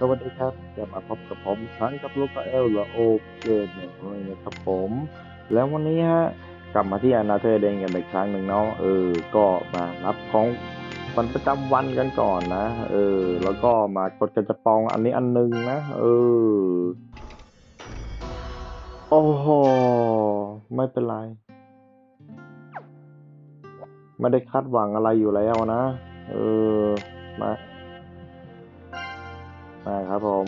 สวัสดีครับจะมาพบกับผมครั้งกับลูกเอลและโอเกมเนี่ยนะครับผม แล้ววันนี้ฮะกลับมาที่อนาเธอร์เดงกันอีกครั้งหนึ่งเนาะเออ ก็มารับของวันประจำวันกันก่อนนะ เออ แล้วก็มากดกระจะปองอันนี้อันหนึงนะ เออ โอ้โห ไม่เป็นไร ไม่ได้คาดหวังอะไรอยู่แล้วนะ เออ มา มาครับผม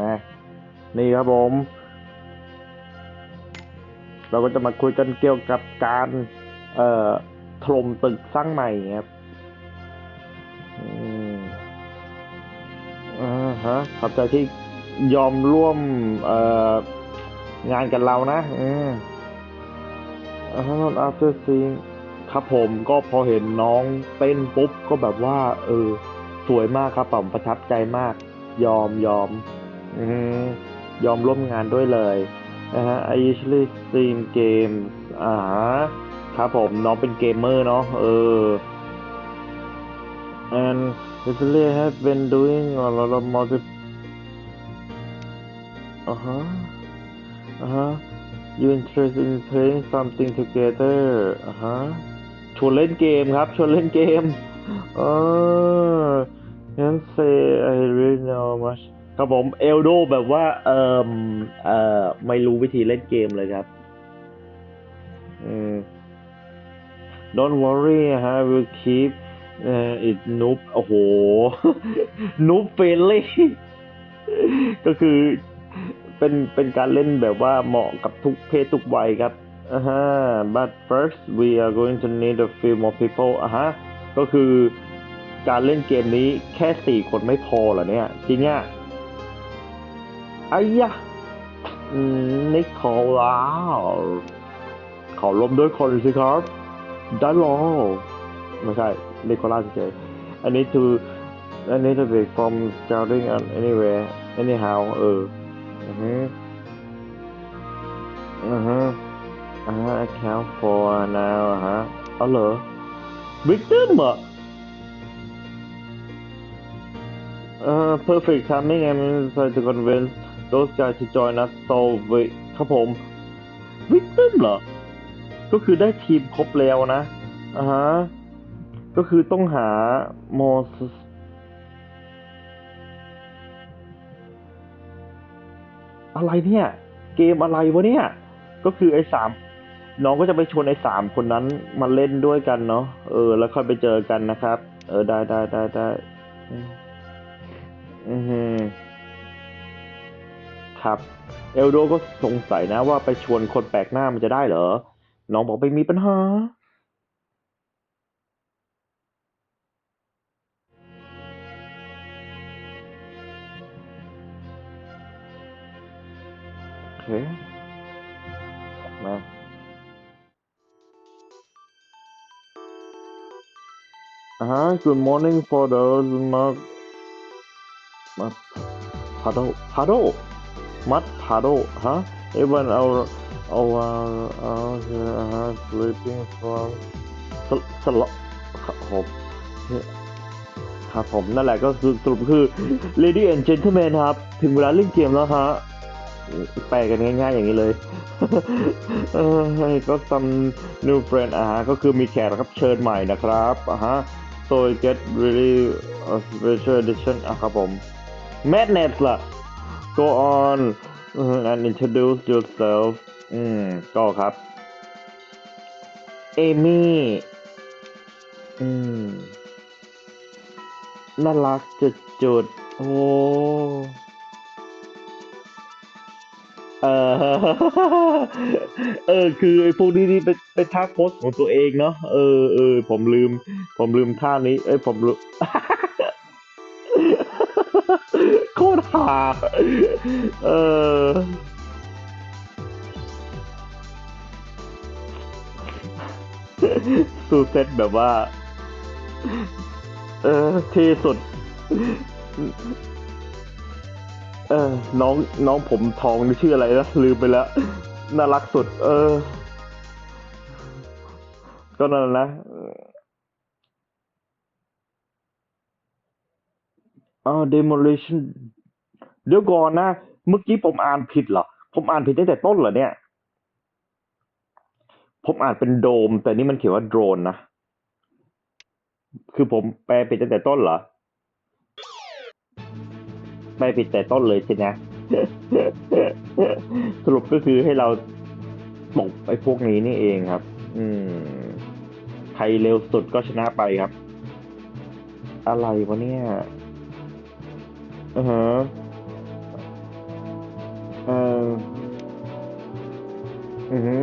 มา นี่ครับผม เราก็จะมาคุยกันเกี่ยวกับการ เอ่อถล่มตึกสร้างใหม่ครับอืมอ่าฮะขอบใจที่ยอมร่วม เอ่อ งานกับเรานะ อืม อ่า after seeing ครับผมก็พอเห็นน้องเต้นปุ๊บ ก็แบบว่า เออ สวยมากครับผมประทับใจมาก ยอมยอม อืมยอมร่วมงานด้วยเลยนะฮะ I usually stream games อ่าครับผมน้องเป็นเกมเมอร์เนาะเออ and recently have been doing a lot of multi อ่าฮะอ่าฮะ you interested in playing something together อ่าฮะชวนเล่นเกมครับชวนเล่นเกมเอองั้น say I really know much ครับผมเอลโดแบบว่า เอ่อเอ่อไม่รู้วิธีเล่นเกมเลยครับอืม Don't worry ฮะ we'll keep เอ่อ it noob โอ้โห noob friendly ก็คือ เป็นเป็นการเล่นแบบว่าเหมาะกับทุกเพศทุกวัยครับอ่าฮะ but first we are going to need a few more people อ่าฮะ ก็คือการเล่นเกมนี้แค่สี่คนไม่พอเหรอเนี่ย จริงอะไอ้ยะนิโคลาขอรวมด้วยคนสิครับได้หรอไม่ใช่นิโคลาเฉยๆ I need to I need to be from scouting anywhere anyhow เออ อือฮึอือฮึอ่า account for now อะฮะเอาเหรอ victim เหรอเอ่อ perfect timing and try to convince those guys to join us so we ครับผม victim เหรอ ก็คือได้ทีมครบแล้วนะอ่าฮะ ก็คือต้องหา more อะไรเนี่ย เกมอะไรวะเนี่ย ก็คือไอ้สามน้องก็จะไปชวนไอ้สามคนนั้นมาเล่นด้วยกันเนาะเออ แล้วค่อยไปเจอกันนะครับ เออได้ได้ได้ได้อืมอือฮึครับเอลโดก็สงสัยนะว่าไปชวนคนแปลกหน้ามันจะได้เหรอ น้องบอกไม่มีปัญหา เค มาอ่าฮะ good morning for those มามาพาโดพาโดมัดพาโดฮะ even our our our sleeping from สสลครับผมครับผมนั่นแหละก็คือสรุปคือ lady and gentlemen ครับ ถึงเวลาเล่นเกมแล้วฮะ แปลกันง่ายๆอย่างนี้เลยเออก็ some new friend อ่าฮะก็คือมีแขกรับเชิญใหม่นะครับอ่าฮะ so get really a special edition อะครับผม madness ล่ะ go on and introduce yourself อืม ก็ครับ เอมี่ อืม น่ารักจุดจุดๆโอ้ เออเออ คือไอ้พวกนี้นี่เป็นเป็นท่าโพสของตัวเองเนาะเออเออผมลืม ผมลืมท่านี้ เอ้ยผมลืมโคตรหาเออสูเซ็ตแบบว่า เออที่สุด เออ น้องน้องผมทองนี่ชื่ออะไรนะลืมไปแล้ว น่ารักสุด เออ ก็นั่นแหละนะอ่า demolition เดี๋ยวก่อนนะ เมื่อกี้ผมอ่านผิดเหรอ ผมอ่านผิดตั้งแต่ต้นเหรอเนี่ย ผมอ่านเป็นโดม แต่นี่มันเขียนว่าโดรนนะ คือผมแปลผิดตั้งแต่ต้นเหรอ แปลผิดแต่ต้นเลยใช่ไหมสรุปก็คือให้เราตกไอ้พวกนี้นี่เองครับ อืม ใครเร็วสุดก็ชนะไปครับ อะไรวะเนี่ยอือฮะเอออือฮึ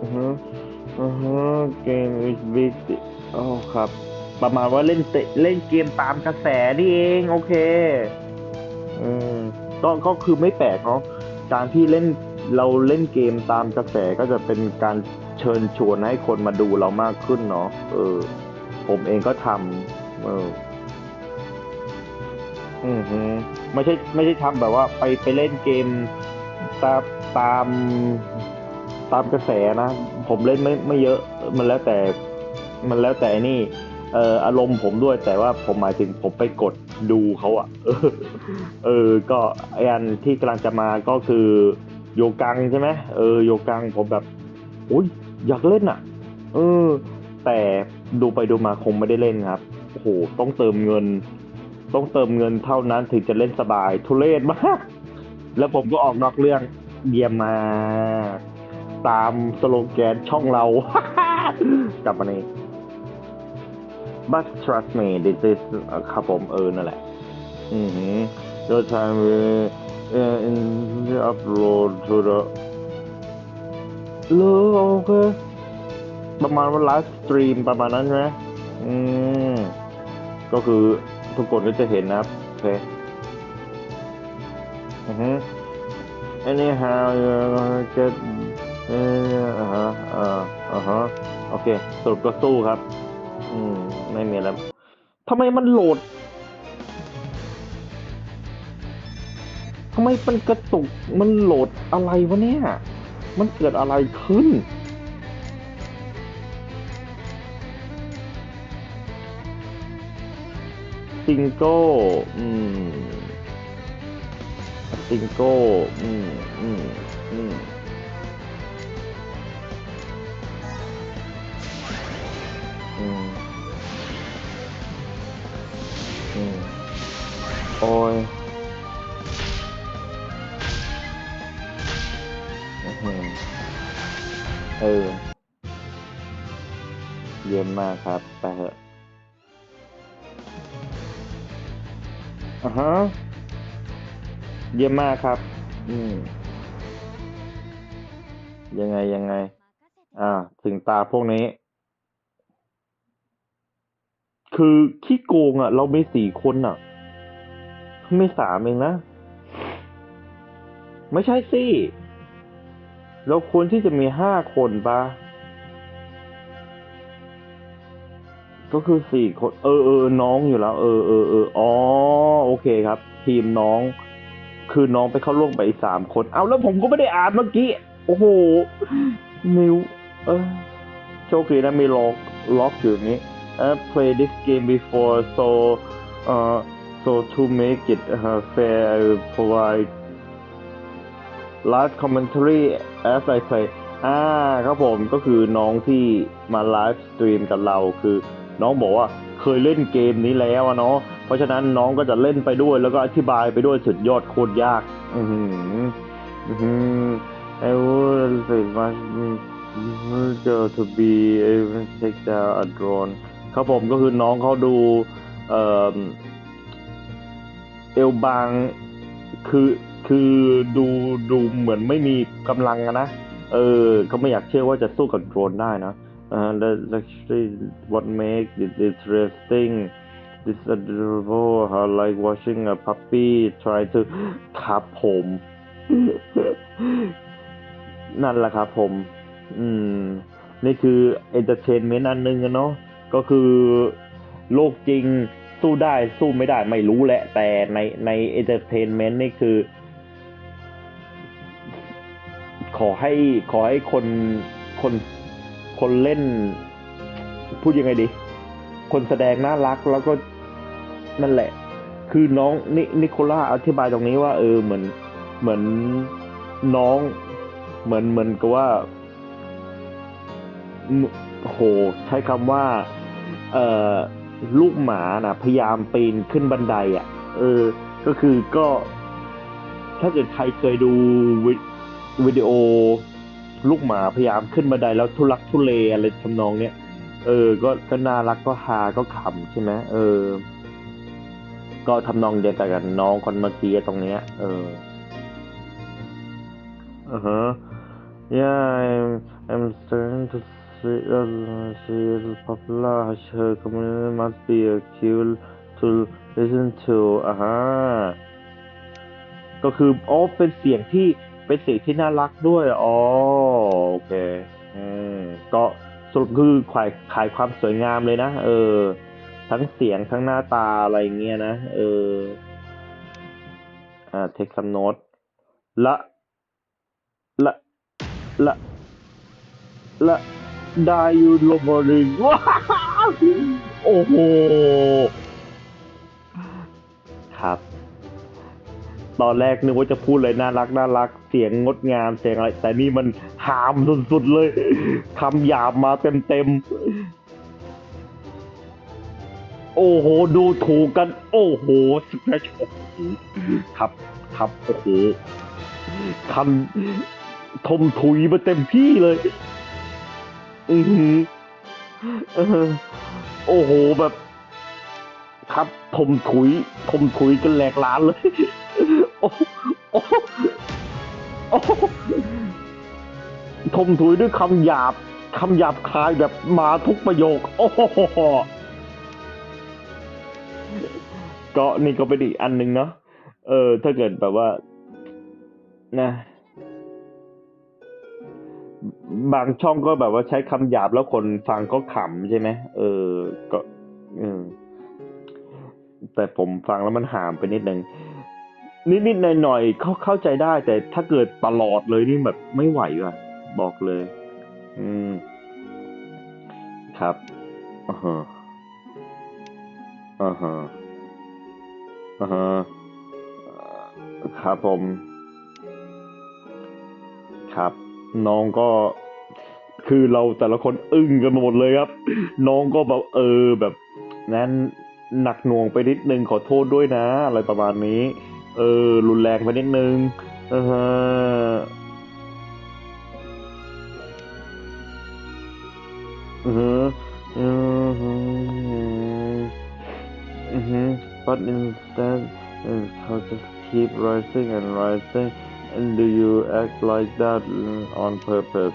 อือฮึอือฮึเกม is big อ๋อครับ ประมาณว่าเล่นเตะเล่นเกมตามกระแสนี่เองโอเคอืมก็ก็คือไม่แปลกเนาะการที่เล่นเราเล่นเกมตามกระแสก็จะเป็นการเชิญชวนให้คนมาดูเรามากขึ้นเนาะเออ ผมเองก็ทำเอออือฮึไม่ใช่ไม่ใช่ทำแบบว่าไปไปเล่นเกมตามตามตามกระแสนะ ผมเล่นไม่ไม่เยอะ มันแล้วแต่ มันแล้วแต่นี่ เอออารมณ์ผมด้วยแต่ว่าผมหมายถึงผมไปกดดูเขาอะเออเออก็ไอันที่กำลังจะมาก็คือโยกังใช่ไหมเออโยกังผมแบบอุ้ยอยากเล่นอะเออ แต่ดูไปดูมาคงไม่ได้เล่นครับโอ้โหต้องเติมเงิน ต้องเติมเงินเท่านั้นถึงจะเล่นสบาย ทุเรศมาก แล้วผมก็ออกนอกเรื่องเยี่ยมมา ตามสโลแกนช่องเรา กลับมานี่ but trust me this is เอ่อครับผมเออนั่นแหละ อือหือ the time we uh, in the upload to the เลอโอเคประมาณว่าไลฟ์สตรีมประมาณนั้นใช่ไหมอืม ก็คือทุกคนก็จะเห็นนะครับ โอเค อือฮึ anyhow you get เอ่ออ่าฮะอ่าอ่าฮะโอเค สรุปก็สู้ครับ อืม ไม่มีแล้วทำไมมันโหลดทำไมมันกระตุก มันโหลดอะไรวะเนี่ย มันเกิดอะไรขึ้น ซิงโก้ อืม ซิงโก้ อืม อืม อืม โอ้ยอือเออ เยี่ยมมากครับ ไปเถอะอ่าฮะ เยี่ยมมากครับ อืม ยังไงยังไง อ่า ถึงตาพวกนี้ คือขี้โกงอะ เราไม่สี่คนอะ ไม่สามเองนะ ไม่ใช่สิ เราควรที่จะมีห้าคนปะก็คือสี่คน เออเออน้องอยู่แล้ว เออเออเอออ๋อโอเคครับ ทีมน้อง คือน้องไปเข้าร่วมไปอีกสามคน เอาแล้วผมก็ไม่ได้อ่านเมื่อกี้ โอ้โห นิว เออโชคดีนะมีล็อกล็อกอยู่างนี้ I play this game before so uh so to make it uh, fair I will provide live commentary as I play อ่าครับผมก็คือน้องที่มาไลฟ์สตรีมกับเราคือ น้องบอกว่าเคยเล่นเกมนี้แล้วเนาะเพราะฉะนั้นน้องก็จะเล่นไปด้วยแล้วก็อธิบายไปด้วยสุดยอดโคตรยาก อือหืออือหือ I would say much girl to be able to take down a drone ครับผมก็คือน้องเขาดูเอ่อ เอวบาง คือคือดูดูเหมือนไม่มีกำลังนะ เออ ก็ไม่อยากเชื่อว่าจะสู้กับโดรนได้นะ uh, that's actually what makes it interesting this adorable how like watching a puppy try to ครับผม นั่นแหละครับผม อืม นี่คือเอนเตอร์เทนเมนต์อันหนึงอะเนาะก็คือโลกจริง สู้ได้สู้ไม่ได้ไม่รู้แหละ แต่ในในเอนเตอร์เทนเมนต์นี่คือ ขอให้ขอให้คนคนคนเล่น พูดยังไงดี คนแสดงน่ารักแล้วก็นั่นแหละ คือน้องนินิโคล่าอธิบายตรงนี้ว่า เออเหมือนเหมือนน้อง เหมือนเหมือนกับว่าโหใช้คำว่า เอ่อ ลูกหมานะพยายามปีนขึ้นบันไดอะ เออ ก็คือก็ ถ้าเกิดใครเคยดูวิวิดีโอ ลูกหมาพยายามขึ้นบันไดแล้วทุลักทุเลอะไรทำนองเนี้ยเออ ก็ก็น่ารักก็ฮาก็ขำใช่ไหมเออ ก็ทำนองเดียวกันกับน้องคนเมื่อกี้ตรงเนี้ย เอออือฮะ Yeah, I'm I'm starting to see uh, see it popular. Her community must be a cute to listen to อ่าฮะก็คืออ๋อเป็นเสียงที่เป็นเสียงที่น่ารักด้วยอ๋อโอเคอืมก็สรุปคือขายขายความสวยงามเลยนะ เออ ทั้งเสียงทั้งหน้าตาอะไรเงี้ยนะ เออ อ่า take some note ละ ละ ละ ละ ได้ยูโรบริงว้าวโอ้โห ครับ ตอนแรกนึกว่าจะพูดเลยน่ารักน่ารัก เสียงงดงามเสียงอะไร แต่นี่มันหามสุดๆเลยคำหยาบมาเต็มๆ โอ้โห ดูถูกกัน โอ้โหสเปชครับครับโอ้โหคำทมถุยมาเต็มที่เลย อือหือเออ โอ้โหแบบ ครับทมถุยทมถุยกันแหลกล้านเลย โอ้โอ้โอ้ทมถุยด้วยคำหยาบคำหยาบคายแบบมาทุกประโยค โอ้โหก็นี่ก็เป็นอีกอันหนึ่งเนาะเออ ถ้าเกิดแบบว่า นะ บางช่องก็แบบว่าใช้คำหยาบแล้วคนฟังก็ขำใช่ไหมเออ ก็เออแต่ผมฟังแล้วมันห่ามไปนิดนึงนิดๆหน่อยๆเข้าเข้าใจได้ แต่ถ้าเกิดตลอดเลยนี่แบบไม่ไหวว่ะ บอกเลย อืม ครับอ่าฮะอ่าฮะอ่าฮะครับผม ครับ น้องก็คือเราแต่ละคนอึ้งกันหมดเลยครับ น้องก็แบบเออแบบนั้นหนักหน่วงไปนิดนึงขอโทษด้วยนะ อะไรประมาณนี้ เออ รุนแรงไปนิดนึงเออฮะอือฮึอือฮึอือ but instead it's how just keep rising and rising do you act like that on purpose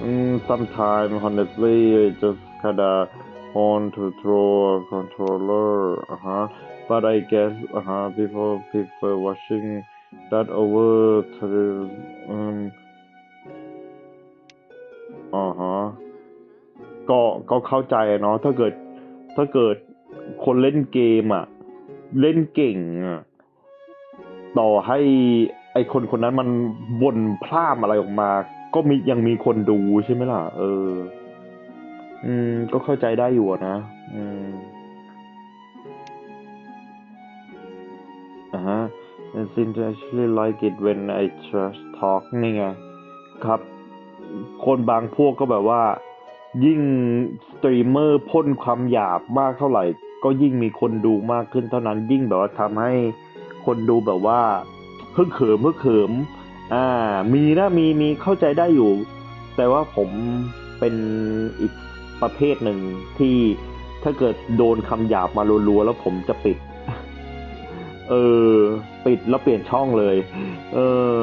Mm, sometimes, honestly, I just kinda want to throw a controller, uh-huh. But I guess, uh-huh, people prefer watching that over to, um, uh-huh. ก็ก็เข้าใจเนาะถ้าเกิดถ้าเกิดคนเล่นเกมอะเล่นเก่งอะ ต่อให้ไอคนคนนั้นมันบ่นพร่ำอะไรออกมา ก็มียังมีคนดูใช่ไหมล่ะ เออ อืม ก็เข้าใจได้อยู่นะ อืมอ่าฮะ I seem to actually like it when I trash talk นี่ไง ครับ คนบางพวกก็แบบว่า ยิ่งสตรีมเมอร์พ่นความหยาบมากเท่าไหร่ ก็ยิ่งมีคนดูมากขึ้นเท่านั้นยิ่งแบบว่าทำให้ คนดูแบบว่าฮึกเหิมฮึกเหิม อ่า มีนะมีมีเข้าใจได้อยู่ แต่ว่าผมเป็นอีกประเภทหนึ่งที่ถ้าเกิดโดนคำหยาบมารัวๆแล้วผมจะปิด เออ ปิดแล้วเปลี่ยนช่องเลย เออ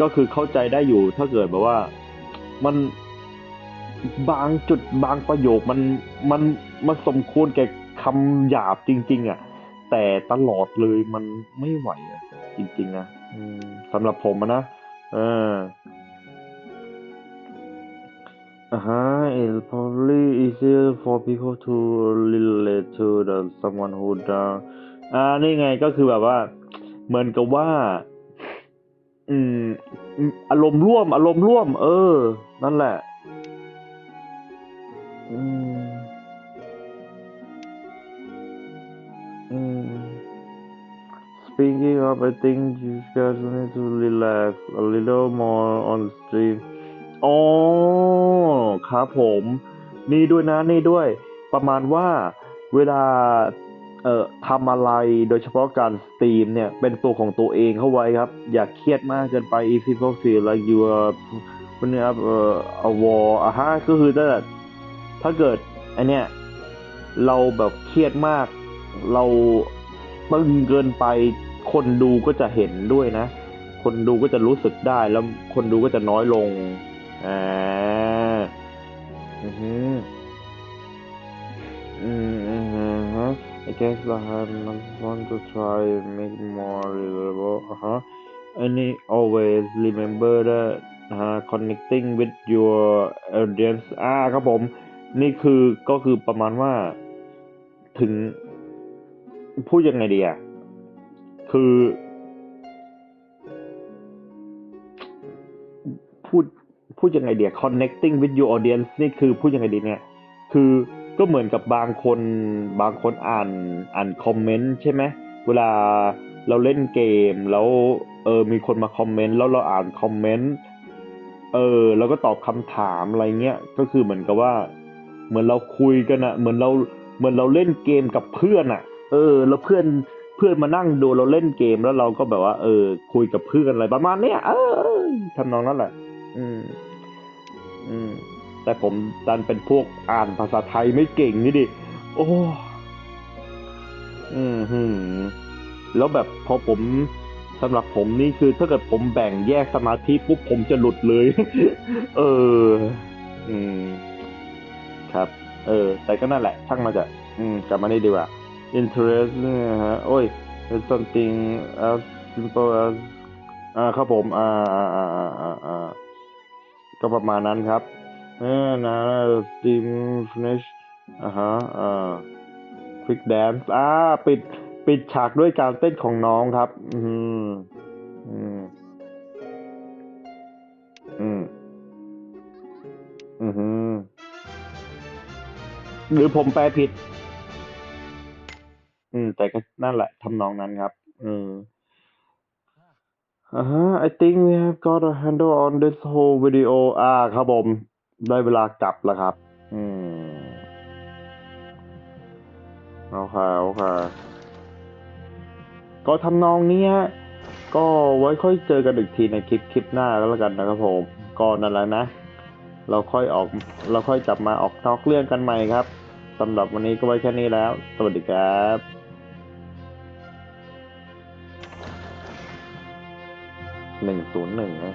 ก็คือเข้าใจได้อยู่ ถ้าเกิดแบบว่ามันบางจุดบางประโยคมันมันมันสมควรแก่คำหยาบจริง ๆอะ แต่ตลอดเลยมันไม่ไหวอะจริง ๆ นะอืมสำหรับผมอะนะเออ Uh-huh, it's probably easier for people to relate to the someone who down อ่านี่ไงก็คือแบบว่า เหมือนกับว่า อืม อารมณ์ร่วม อารมณ์ร่วม เออ นั่นแหละ อืม Speaking of, I think you guys need to relax a little more on stream อ๋อครับผม นี่ด้วยนะนี่ด้วย ประมาณว่าเวลาเอ่อทำอะไรโดยเฉพาะการสตรีมเนี่ย เป็นตัวของตัวเองเข้าไว้ครับ อย่าเครียดมากเกินไป if people feel like you are วันนี้ครับเอ่อ a war อะฮะก็คือถ้าถ้าเกิดไอเนี้ยเราแบบเครียดมาก เราตึงเกินไป คนดูก็จะเห็นด้วยนะ คนดูก็จะรู้สึกได้แล้วคนดูก็จะน้อยลงอ่าอือฮึอืมอือฮึ I guess I have want to try make more reliable อะฮะ Any always remember that อ่า connecting with your audience อ่าครับผม นี่คือก็คือประมาณว่าถึงพูดยังไงดีอะ คือ พูดพูดยังไงเดีย connecting with your audience นี่คือพูดยังไงดีเนี่ย คือก็เหมือนกับบางคนบางคนอ่านอ่านคอมเมนต์ใช่ไหมเวลาเราเล่นเกมแล้วเออมีคนมาคอมเมนต์แล้วเราอ่านคอมเมนต์เออแล้วก็ตอบคำถามอะไรเงี้ยก็คือเหมือนกับว่า เหมือนเราคุยกันอะเหมือนเราเหมือนเราเล่นเกมกับเพื่อนอะเออ แล้วเพื่อน เพื่อนมานั่งดูเราเล่นเกมแล้วเราก็แบบว่า เออ คุยกับเพื่อนอะไรประมาณเนี้ยเออทำนองนั้นแหละ อืม อืม แต่ผมดันเป็นพวกอ่านภาษาไทยไม่เก่งนี่ดิโอ้อืมหืมแล้วแบบพอผมสำหรับผมนี่คือถ้าเกิดผมแบ่งแยกสมาธิปุ๊บผมจะหลุดเลย เออ อืม ครับ เออ แต่ก็นั่นแหละช่างมาจะ อืม กลับมานี่ดีกว่า interest เนี่ยฮะโอ้ย it's something as simple as อ่าครับผม อ่าอ่าอ่าอ่าอ่าก็ประมาณนั้นครับเออนะ steam finish อ่าฮะอ่า quick dance อ่า ปิด ปิดฉากด้วยการเต้นของน้องครับ อืม อืม อืม อือฮึหรือผมแปลผิด อืม แต่ก็นั่นแหละทำนองนั้นครับอืมอ่าฮะ I think we have got a handle on this whole video อ่า ครับผม ได้เวลากลับแล้วครับ อืม โอเค โอเค ก็ทำนองนี้ฮะ ก็ไว้ค่อยเจอกันอีกทีในคลิปคลิปหน้าก็แล้วกันนะครับผม ก็นั่นแหละนะ เราค่อยออก เราค่อยกลับมาออกทอกเรื่องกันใหม่ครับสำหรับวันนี้ก็ไว้แค่นี้แล้ว สวัสดีครับ หนึ่งศูนย์หนึ่งนะ